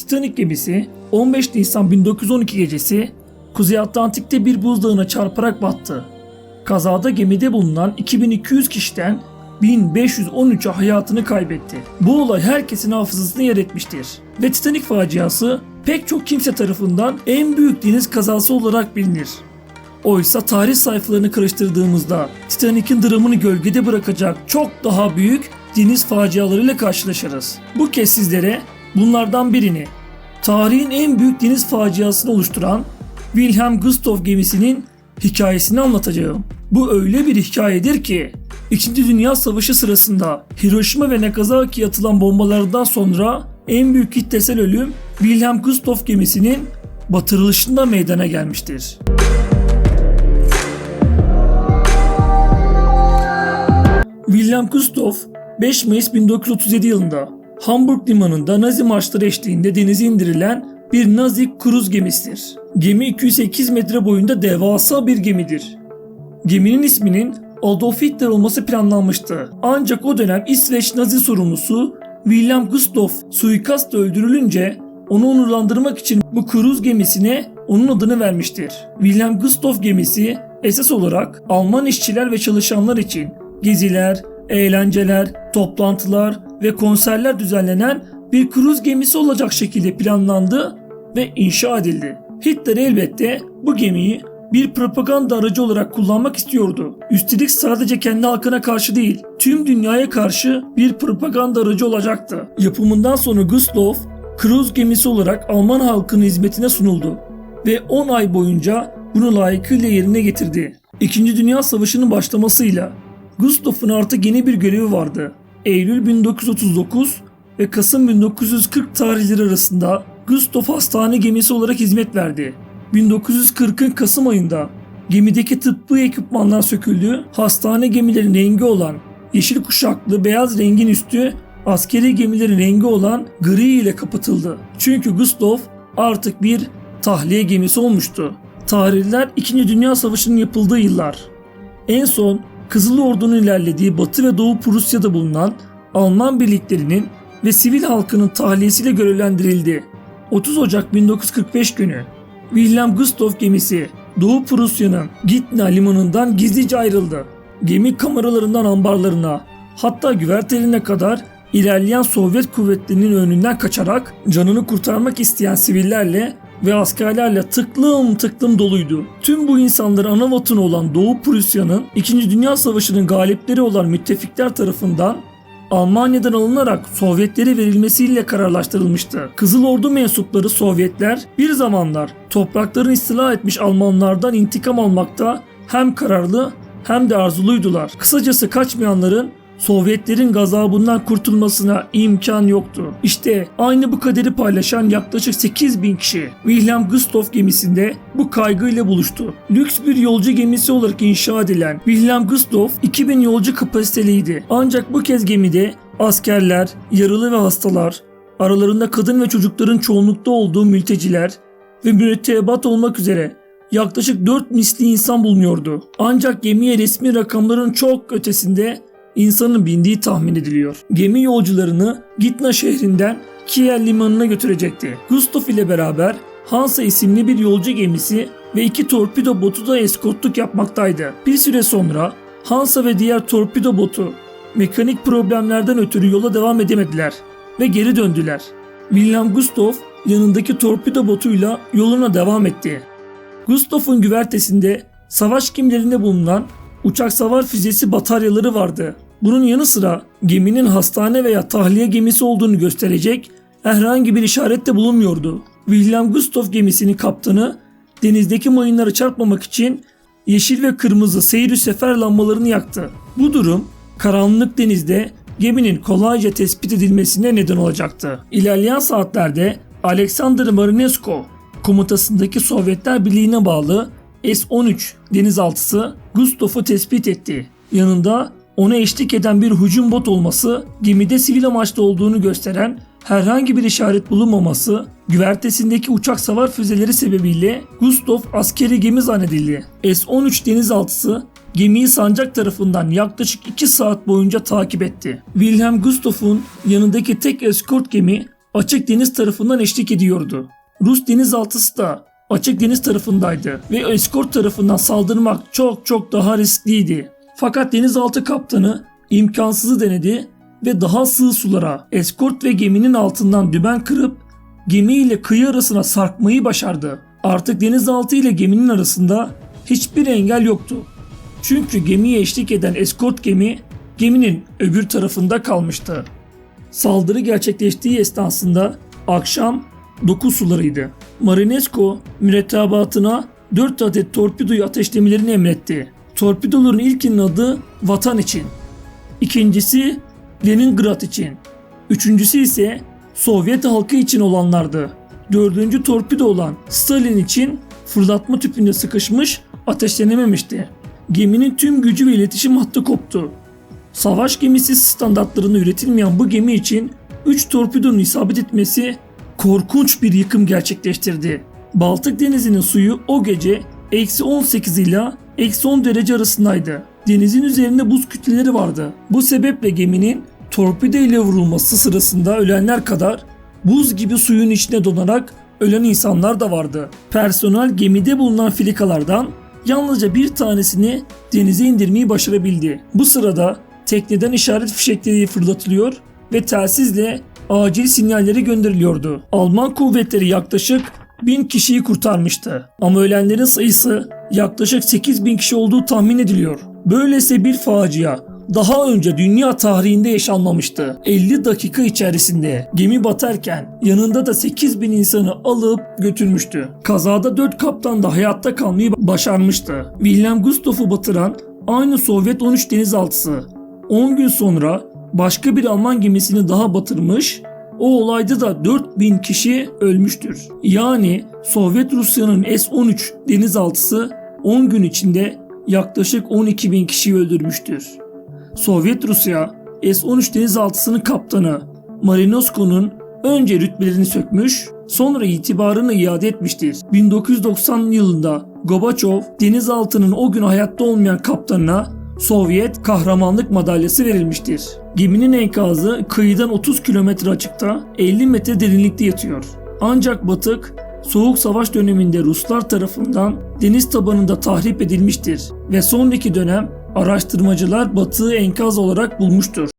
Titanic gemisi 15 Nisan 1912 gecesi Kuzey Atlantik'te bir buzdağına çarparak battı. Kazada gemide bulunan 2200 kişiden 1513'ü hayatını kaybetti. Bu olay herkesin hafızasını yer etmiştir. Ve Titanic faciası pek çok kimse tarafından en büyük deniz kazası olarak bilinir. Oysa tarih sayfalarını karıştırdığımızda Titanic'in dramını gölgede bırakacak çok daha büyük deniz facialarıyla karşılaşırız. Bu kez sizlere bunlardan birini, tarihin en büyük deniz faciasını oluşturan Wilhelm Gustave gemisinin hikayesini anlatacağım. Bu öyle bir hikayedir ki 2. Dünya Savaşı sırasında Hiroşima ve Nagasaki'ye atılan bombalardan sonra en büyük kitlesel ölüm Wilhelm Gustave gemisinin batırılışında meydana gelmiştir. William Gustave 5 Mayıs 1937 yılında Hamburg limanında Nazi marşları eşliğinde denize indirilen bir Nazi kruz gemisidir. Gemi 208 metre boyunda devasa bir gemidir. Geminin isminin Adolf Hitler olması planlanmıştı. Ancak o dönem İsveç Nazi sorumlusu William Gustave suikastla öldürülünce onu onurlandırmak için bu kruz gemisine onun adını vermiştir. William Gustave gemisi esas olarak Alman işçiler ve çalışanlar için geziler, eğlenceler, toplantılar ve konserler düzenlenen bir kruz gemisi olacak şekilde planlandı ve inşa edildi. Hitler elbette bu gemiyi bir propaganda aracı olarak kullanmak istiyordu. Üstelik sadece kendi halkına karşı değil, tüm dünyaya karşı bir propaganda aracı olacaktı. Yapımından sonra Gustav, kruz gemisi olarak Alman halkının hizmetine sunuldu ve 10 ay boyunca bunu layıkıyla yerine getirdi. İkinci Dünya Savaşı'nın başlamasıyla Gustav'ın artık yeni bir görevi vardı. Eylül 1939 ve Kasım 1940 tarihleri arasında Gustav hastane gemisi olarak hizmet verdi. 1940'ın Kasım ayında gemideki tıbbi ekipmanlar söküldü. Hastane gemilerin rengi olan yeşil kuşaklı beyaz rengin üstü askeri gemilerin rengi olan gri ile kapatıldı. Çünkü Gustav artık bir tahliye gemisi olmuştu. Tarihler 2. Dünya Savaşı'nın yapıldığı yıllar. En son Kızıl Ordu'nun ilerlediği Batı ve Doğu Prusya'da bulunan Alman birliklerinin ve sivil halkının tahliyesiyle görevlendirildi. 30 Ocak 1945 günü Wilhelm Gustave gemisi Doğu Prusya'nın Gitna limanından gizlice ayrıldı. Gemi kameralarından ambarlarına hatta güverteline kadar ilerleyen Sovyet kuvvetlerinin önünden kaçarak canını kurtarmak isteyen sivillerle ve askerlerle tıklım tıklım doluydu. Tüm bu insanların ana vatanı olan Doğu Prusya'nın 2. Dünya Savaşı'nın galipleri olan müttefikler tarafından Almanya'dan alınarak Sovyetlere verilmesiyle kararlaştırılmıştı. Kızıl Ordu mensupları Sovyetler bir zamanlar topraklarını istila etmiş Almanlardan intikam almakta hem kararlı hem de arzuluydular. Kısacası kaçmayanların Sovyetlerin gazabından kurtulmasına imkan yoktu. İşte aynı bu kaderi paylaşan yaklaşık 8 bin kişi Wilhelm Gustave gemisinde bu kaygıyla buluştu. Lüks bir yolcu gemisi olarak inşa edilen Wilhelm Gustave 2000 yolcu kapasiteliydi. Ancak bu kez gemide askerler, yaralı ve hastalar, aralarında kadın ve çocukların çoğunlukta olduğu mülteciler ve mürettebat olmak üzere yaklaşık 4 misli insan bulunuyordu. Ancak gemiye resmi rakamların çok ötesinde insanın bindiği tahmin ediliyor. Gemi yolcularını Gitna şehrinden Kiel limanına götürecekti. Gustav ile beraber Hansa isimli bir yolcu gemisi ve iki torpido botu da eskortluk yapmaktaydı. Bir süre sonra Hansa ve diğer torpido botu mekanik problemlerden ötürü yola devam edemediler ve geri döndüler. William Gustav yanındaki torpido botuyla yoluna devam etti. Gustav'ın güvertesinde savaş gemilerinde bulunan uçak savar füzesi bataryaları vardı. Bunun yanı sıra geminin hastane veya tahliye gemisi olduğunu gösterecek herhangi bir işaret de bulunmuyordu. William Gustav gemisinin kaptanı denizdeki mayınları çarpmamak için yeşil ve kırmızı seyir sefer lambalarını yaktı. Bu durum karanlık denizde geminin kolayca tespit edilmesine neden olacaktı. İlerleyen saatlerde Alexander Marinesko komutasındaki Sovyetler Birliği'ne bağlı S-13 denizaltısı Gustav'ı tespit etti. Yanında ona eşlik eden bir hücum bot olması, gemide sivil amaçlı olduğunu gösteren herhangi bir işaret bulunmaması, güvertesindeki uçak savar füzeleri sebebiyle Gustav askeri gemi zannedildi. S-13 denizaltısı gemiyi sancak tarafından yaklaşık 2 saat boyunca takip etti. Wilhelm Gustav'un yanındaki tek eskort gemi açık deniz tarafından eşlik ediyordu. Rus denizaltısı da açık deniz tarafındaydı ve eskort tarafından saldırmak çok çok daha riskliydi. Fakat denizaltı kaptanı imkansızı denedi ve daha sığ sulara eskort ve geminin altından dümen kırıp gemi ile kıyı arasına sarkmayı başardı. Artık denizaltı ile geminin arasında hiçbir engel yoktu. Çünkü gemiye eşlik eden eskort gemi geminin öbür tarafında kalmıştı. Saldırı gerçekleştiği esnasında akşam 9 sularıydı. Marinesko mürettebatına 4 adet torpidoyu ateşlemelerini emretti. Torpidoların ilkinin adı Vatan için, ikincisi Leningrad için, üçüncüsü ise Sovyet halkı için olanlardı. Dördüncü torpido olan Stalin için fırlatma tüpünde sıkışmış ateşlenememişti. Geminin tüm gücü ve iletişim hattı koptu. Savaş gemisi standartlarında üretilmeyen bu gemi için 3 torpidonun isabet etmesi korkunç bir yıkım gerçekleştirdi. Baltık denizinin suyu o gece eksi 18 ila eksi 10 derece arasındaydı. Denizin üzerinde buz kütleleri vardı. Bu sebeple geminin torpido ile vurulması sırasında ölenler kadar buz gibi suyun içine donarak ölen insanlar da vardı. Personel gemide bulunan filikalardan yalnızca bir tanesini denize indirmeyi başarabildi. Bu sırada tekneden işaret fişekleri fırlatılıyor ve telsizle acil sinyalleri gönderiliyordu. Alman kuvvetleri yaklaşık 1000 kişiyi kurtarmıştı. Ama ölenlerin sayısı yaklaşık 8000 kişi olduğu tahmin ediliyor. Böylese bir facia daha önce dünya tarihinde yaşanmamıştı. 50 dakika içerisinde gemi batarken yanında da 8000 insanı alıp götürmüştü. Kazada 4 kaptan da hayatta kalmayı başarmıştı. William Gustaf'u batıran aynı Sovyet 13 denizaltısı 10 gün sonra başka bir Alman gemisini daha batırmış o olayda da 4000 kişi ölmüştür. Yani Sovyet Rusya'nın S-13 denizaltısı 10 gün içinde yaklaşık 12 bin kişiyi öldürmüştür. Sovyet Rusya S-13 denizaltısının kaptanı Marinosko'nun önce rütbelerini sökmüş sonra itibarını iade etmiştir. 1990 yılında Gorbaçov denizaltının o gün hayatta olmayan kaptanına Sovyet kahramanlık madalyası verilmiştir. Geminin enkazı kıyıdan 30 kilometre açıkta 50 metre derinlikte yatıyor. Ancak batık Soğuk Savaş döneminde Ruslar tarafından deniz tabanında tahrip edilmiştir ve sonraki dönem araştırmacılar batığı enkaz olarak bulmuştur.